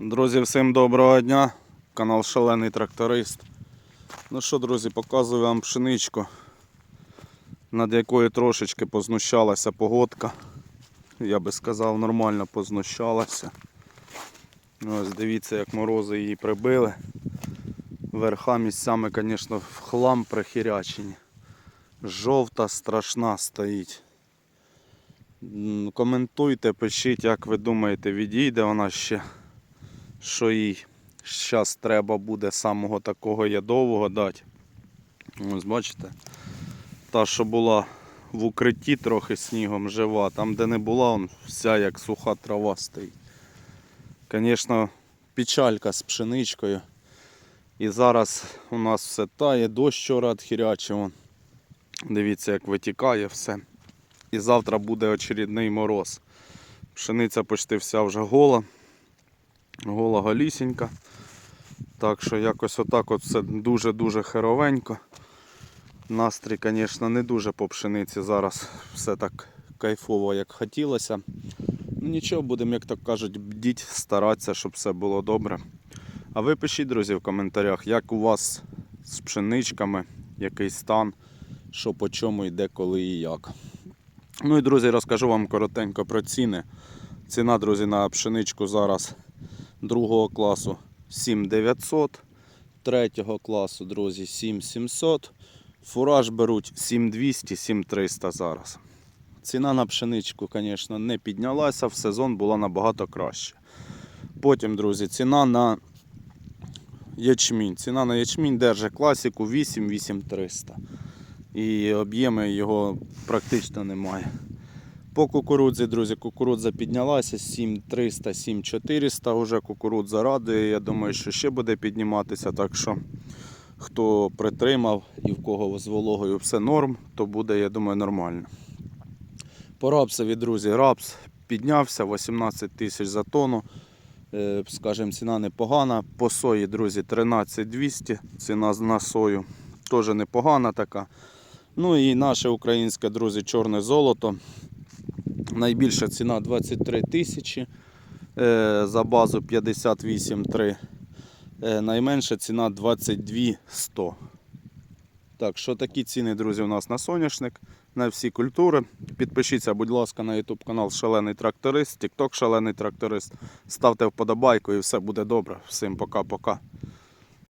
Друзі, всім доброго дня. Канал Шалений Тракторист. Ну що, друзі, показую вам пшеничку, над якою трошечки познущалася погодка. Я би сказав, нормально познущалася. Ось дивіться, як морози її прибили. Верха місцями, звісно, в хлам прихірячені. Жовта страшна стоїть. Коментуйте, пишіть, як ви думаєте, відійде вона ще що їй зараз треба буде самого такого ядового дати. Ось бачите, та, що була в укритті трохи снігом жива, там де не була, он вся як суха трава стоїть. Звісно, печалька з пшеничкою. І зараз у нас все тає, дощ вчора відхірячив. Дивіться, як витікає все. І завтра буде очередний мороз. Пшениця почти вся вже гола гола голісінька. Так що якось отак от все дуже-дуже херовенько. Настрій, звісно, не дуже по пшениці зараз все так кайфово, як хотілося. Ну нічого, будемо, як то кажуть, бдіть, старатися, щоб все було добре. А ви пишіть, друзі, в коментарях, як у вас з пшеничками, який стан, що по чому йде, коли і як. Ну і друзі, розкажу вам коротенько про ціни. Ціна, друзі, на пшеничку зараз другого класу 7900, третього класу, друзі, 7700. Фураж беруть 7200, 7300 зараз. Ціна на пшеничку, звісно, не піднялася, в сезон була набагато краще. Потім, друзі, ціна на ячмінь. Ціна на ячмінь держить класику 8-8300. І об'єми його практично немає. По кукурудзі, друзі, кукурудза піднялася 7300, 7400 вже кукурудза радує. Я думаю, що ще буде підніматися. Так що хто притримав і в кого з вологою все норм, то буде, я думаю, нормально. По рапсові, друзі, рапс піднявся 18 тисяч за тонну. Е, Скажімо, ціна непогана. По сої, друзі, 13200. Ціна на сою теж непогана така. Ну і наше українське, друзі, чорне золото. Найбільша ціна 23 тисячі, е, за базу 58,3. Е, Найменша ціна 22 100. Так, що такі ціни, друзі, у нас на соняшник, на всі культури. Підпишіться, будь ласка, на YouTube канал Шалений Тракторист, TikTok Шалений Тракторист. Ставте вподобайку і все буде добре. Всім пока-пока.